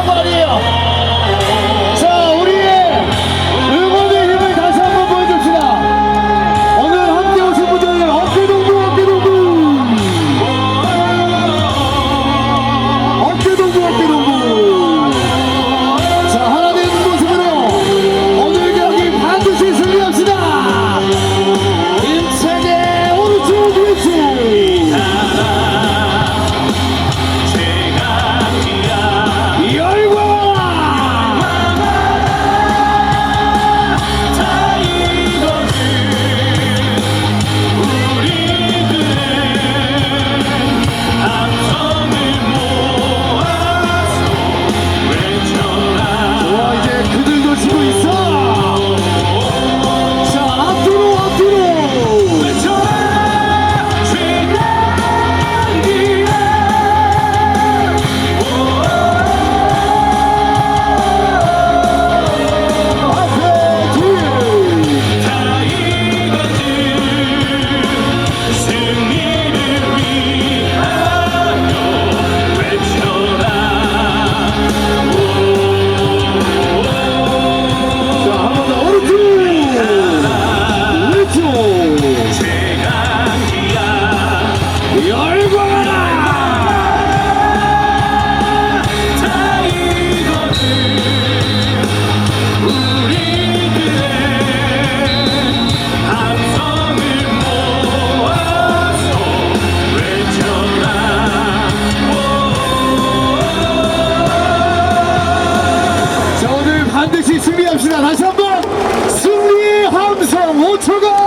나온 거 아니에요. 반드시 승리합시다. 다시 한번 승리의 함성 5초간